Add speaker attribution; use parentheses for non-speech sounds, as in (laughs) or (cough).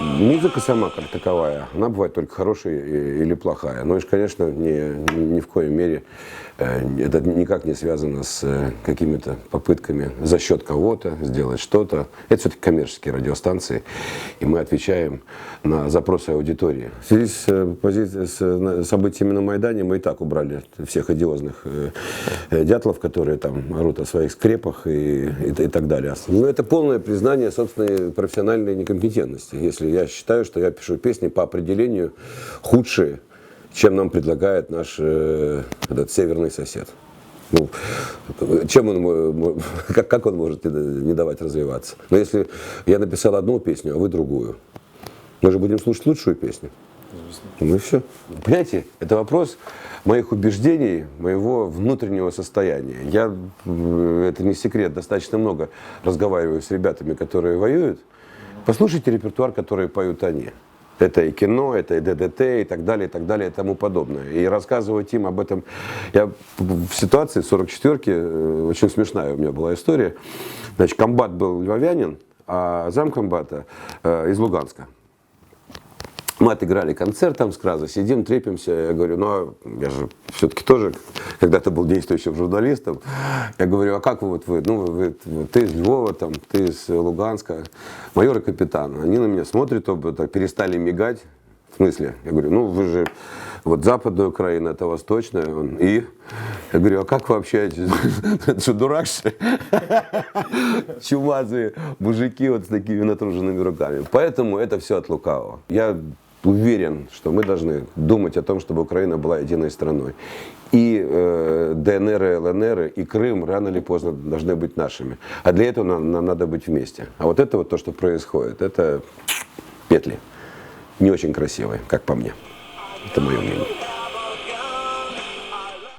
Speaker 1: Музыка сама как таковая, она бывает только хорошая или плохая. Но, конечно, ни, ни в коей мере э, это никак не связано с э, какими-то попытками за счет кого-то сделать что-то. Это все-таки коммерческие радиостанции, и мы отвечаем на запросы аудитории. В связи с, э, пози- с, событиями на Майдане мы и так убрали всех одиозных дятлов, которые там орут о своих скрепах и, и, и так далее. Но это полное признание собственной профессиональной некомпетентности. Если я считаю, что я пишу песни по определению худшие, чем нам предлагает наш э, этот северный сосед. Ну, чем он, (laughs) как, как он может не, давать развиваться? Но если я написал одну песню, а вы другую, мы же будем слушать лучшую песню. Ну и все. Понимаете, это вопрос моих убеждений, моего внутреннего состояния. Я, это не секрет, достаточно много разговариваю с ребятами, которые воюют. Послушайте репертуар, который поют они. Это и кино, это и ДДТ, и так далее, и так далее, и тому подобное. И рассказывать им об этом... Я в ситуации 44-ки, э, очень смешная у меня была история. Значит, комбат был львовянин, а замкомбата э, из Луганска. Мы отыграли концерт там с Краза, сидим, трепимся. Я говорю, ну, а я же все-таки тоже когда-то был действующим журналистом. Я говорю, а как вы, вот вы, ну, вы, вы- ты из Львова, там, ты из Луганска, майор и капитан. Они на меня смотрят, оба так перестали мигать. В смысле? Я говорю, ну, вы же вот западная Украина, это восточная. Он, и? Я говорю, а как вы общаетесь? (laughs) Что, дурак, что (laughs) чумазые мужики вот с такими натруженными руками. Поэтому это все от лукавого. Я уверен, что мы должны думать о том, чтобы Украина была единой страной. И э, ДНР, и ЛНР, и Крым рано или поздно должны быть нашими. А для этого нам, нам надо быть вместе. А вот это вот то, что происходит, это петли. Не очень красивые, как по мне. Это мое мнение.